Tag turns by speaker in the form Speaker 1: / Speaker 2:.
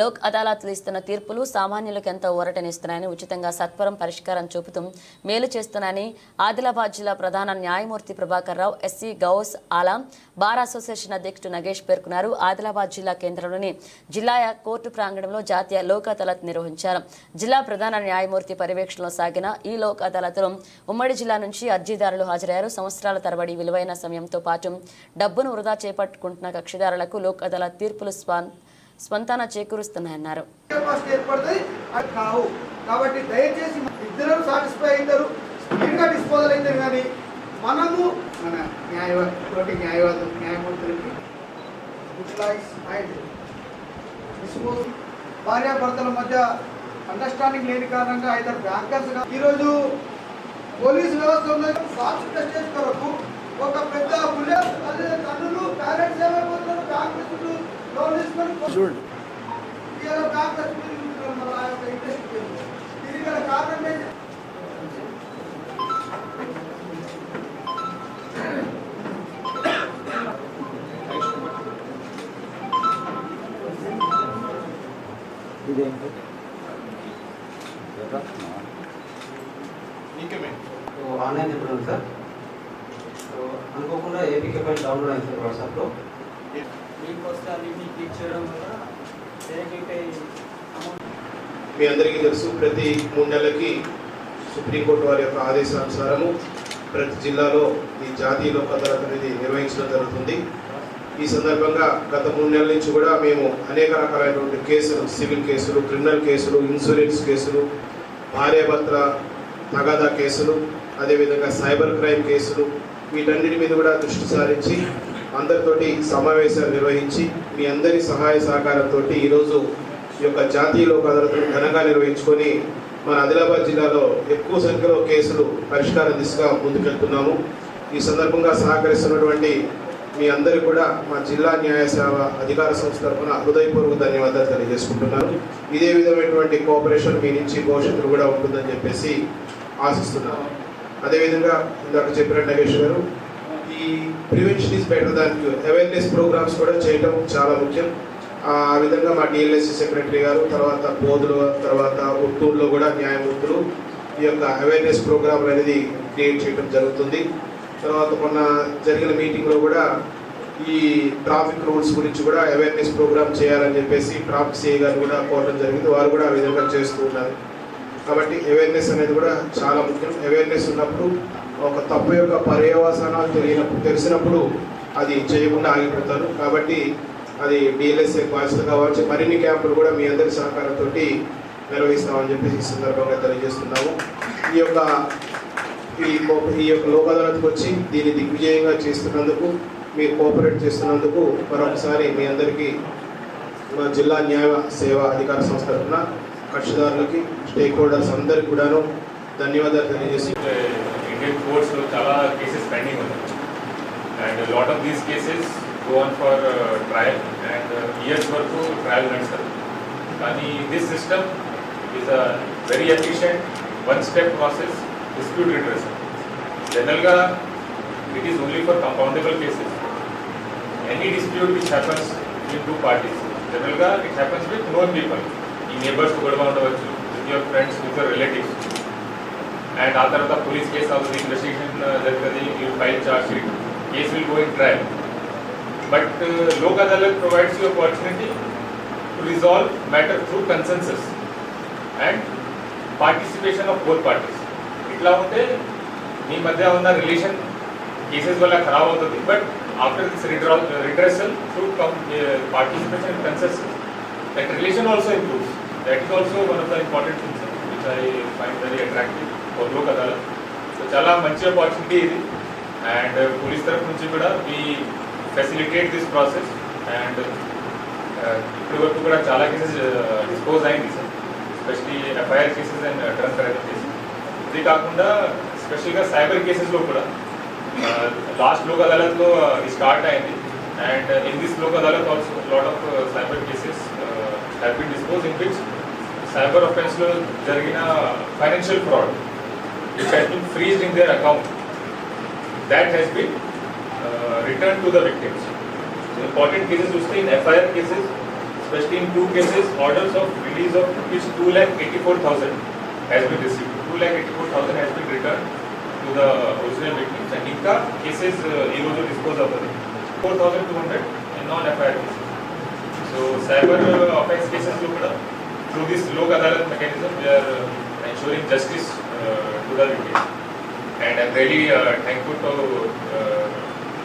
Speaker 1: లోక్ అదాలత్లు ఇస్తున్న తీర్పులు సామాన్యులకు ఎంతో ఊరటనిస్తున్నాయని ఉచితంగా సత్వరం పరిష్కారం చూపుతూ మేలు చేస్తున్నాయని ఆదిలాబాద్ జిల్లా ప్రధాన న్యాయమూర్తి ప్రభాకర్ రావు ఎస్సీ గౌస్ ఆలా బార్ అసోసియేషన్ అధ్యక్షుడు నగేష్ పేర్కొన్నారు. ఆదిలాబాద్ జిల్లా కేంద్రంలోని జిల్లా కోర్టు ప్రాంగణంలో జాతీయ లోక్ అదాలత్ నిర్వహించారు. జిల్లా ప్రధాన న్యాయమూర్తి పర్యవేక్షణలో సాగిన ఈ లోక్ అదాలత్లో ఉమ్మడి జిల్లా నుంచి అర్జీదారులు హాజరయ్యారు. సంవత్సరాల తరబడి విలువైన సమయంతో పాటు డబ్బును వృధా చేపట్టుకుంటున్న కక్షిదారులకు లోక్ అదాలత్ తీర్పులు స్వం స్వంతాన చేకూరుస్తున్నాయన్నారు.
Speaker 2: అది కావు. కాబట్టి దయచేసి ఇద్దరు సాటిస్ఫై అవుతారు స్పీడ్గా డిస్పోజల్ అవుతారు కానీ మనము మన న్యాయవాది న్యాయవాదులు న్యాయమూర్తులకి యూటిలైజ్ అండ్ డిస్పోజ్ భార్యాభర్తల మధ్య అండర్స్టాండింగ్ లేని కారణంగా ఇద్దరు బ్యాంకర్స్ ఈరోజు పోలీస్ వ్యవస్థ ఉన్నది సాక్షి టెస్ట్ కొరకు ఒక పెద్ద బుల్లెట్ తల్లి తల్లులు పేరెంట్స్ ఏమైనా
Speaker 3: చూడండి ఇదేంటి?
Speaker 4: సో ఆన్లైన్ చెప్పడం సార్. సో అనుకోకుండా ఏపీకే ఫైల్ డౌన్లోడ్ అయింది సార్ వాట్సాప్లో.
Speaker 5: మీకు వస్తే క్లిక్ చేయడం అమౌంట్
Speaker 6: మీ అందరికీ తెలుసు ప్రతి మూడు నెలలకి సుప్రీంకోర్టు వారి యొక్క ఆదేశానుసారము ప్రతి జిల్లాలో ఈ జాతీయ లోక్ అదాలత్ అనేది నిర్వహించడం జరుగుతుంది. ఈ సందర్భంగా గత మూడు నెలల నుంచి కూడా మేము అనేక రకాలైనటువంటి కేసులు సివిల్ కేసులు క్రిమినల్ కేసులు ఇన్సూరెన్స్ కేసులు భార్యాభర్తల తగాదా కేసులు అదేవిధంగా సైబర్ క్రైమ్ కేసులు వీటన్నిటి మీద కూడా దృష్టి సారించి అందరితోటి సమావేశాలు నిర్వహించి మీ అందరి సహాయ సహకారంతో ఈరోజు ఈ యొక్క జాతీయ లోక్ ఘనంగా నిర్వహించుకొని మన ఆదిలాబాద్ జిల్లాలో ఎక్కువ సంఖ్యలో కేసులు పరిష్కారం దిశగా ముందుకెళ్తున్నాము. ఈ సందర్భంగా సహకరిస్తున్నటువంటి మీ అందరూ కూడా మా జిల్లా న్యాయ సేవ అధికార సంస్థ తరఫున హృదయపూర్వక ధన్యవాదాలు తెలియజేసుకుంటున్నాను. ఇదే విధమైనటువంటి కోఆపరేషన్ మీ నుంచి భవిష్యత్తులో కూడా ఉంటుందని చెప్పేసి ఆశిస్తున్నాను. అదేవిధంగా ఇందాక చెప్పిన నగేష్ గారు ఈ prevention is better than cure awareness programmes కూడా చేయటం చాలా ముఖ్యం. ఆ విధంగా మా డిఎల్ఎస్సి సెక్రటరీ గారు తర్వాత బోధులు తర్వాత ఉట్టూరులో కూడా న్యాయమూర్తులు ఈ యొక్క అవేర్నెస్ ప్రోగ్రామ్ అనేది క్రియేట్ చేయడం జరుగుతుంది. తర్వాత మొన్న జరిగిన మీటింగ్లో కూడా ఈ ట్రాఫిక్ రూల్స్ గురించి కూడా అవేర్నెస్ ప్రోగ్రామ్ చేయాలని చెప్పేసి ట్రాఫిక్ సిఐ గారు కూడా కోరడం జరిగింది. వారు కూడా ఆ విధంగా చేస్తూ ఉన్నారు. కాబట్టి అవేర్నెస్ అనేది కూడా చాలా ముఖ్యం. అవేర్నెస్ ఉన్నప్పుడు ఒక తప్పు యొక్క పర్యవసనాలు తెలియనప్పుడు తెలిసినప్పుడు అది చేయకుండా ఆగిపోతారు. కాబట్టి అది డిఎల్ఎస్ఏ బాధ్యత కావచ్చు. మరిన్ని క్యాంపులు కూడా మీ అందరి సహకారంతో నిర్వహిస్తామని చెప్పేసి ఈ సందర్భంగా తెలియజేస్తున్నాము. ఈ యొక్క ఈ ఈ యొక్క లోక్ అదాలత్కి వచ్చి దీన్ని దిగ్విజయంగా చేస్తున్నందుకు మీరు కోఆపరేట్ చేస్తున్నందుకు మరొకసారి మీ అందరికీ మా జిల్లా న్యాయ సేవ అధికార సంస్థ తరఫున కక్షిదారులకి స్టేక్ హోల్డర్స్ అందరికీ కూడాను ధన్యవాదాలు తెలియజేసి
Speaker 7: ఇండియన్ కోర్ట్స్లో చాలా కేసెస్ పెండింగ్ ఉన్నాయి and lot of these cases go on for trial and years వరకు ట్రయల్ నడుస్తారు కానీ this system is a very efficient one step process dispute redressal జనరల్గా it is only for compoundable cases any dispute which happens in two parties జనరల్గా it happens with known people ఈ neighbours గొడవ ఉండవచ్చు with your friends with your relatives and after the police case of the investigation uh, that uh, you file charge sheet, case will go in trial. But uh, Lok Adalat provides you opportunity to resolve matter through consensus and participation of both parties. इतना होते मी मध्ये होणार relation cases वाला खराब होत होती but after this redressal through participation consensus that relation also improves that is also one of the important things which I find very attractive. Lok Adalat. So చాలా మంచి ఆపర్చునిటీ ఇది. అండ్ పోలీస్ తరఫు నుంచి కూడా మీ ఫెసిలిటేట్ దిస్ ప్రాసెస్ అండ్ ఇప్పటి వరకు కూడా చాలా కేసెస్ డిస్పోజ్ అయింది sir especially FIR cases and drug therapy cases ఇది కాకుండా స్పెషల్గా సైబర్ కేసెస్లో కూడా లాస్ట్ లోక్ అదాలత్లో ఇది స్టార్ట్ అయింది. And in this Lok Adalat also lot of cyber cases have been dispose in which cyber అఫెన్స్లో జరిగిన financial fraud which has been frozen in their account, that has been uh, returned to the victims. So important cases, in FIR cases, especially in two cases, orders of release of rupees 2 lakh 84,000 has been received. 2 lakh 84,000 has been returned to the original victims and INCA cases, uh, he also disposed of 4,200 in non-FIR cases. So cyber uh, offense cases, through this log Adalat mechanism, we are uh, ensuring justice uh, rural units. And I'm really uh, thankful to uh,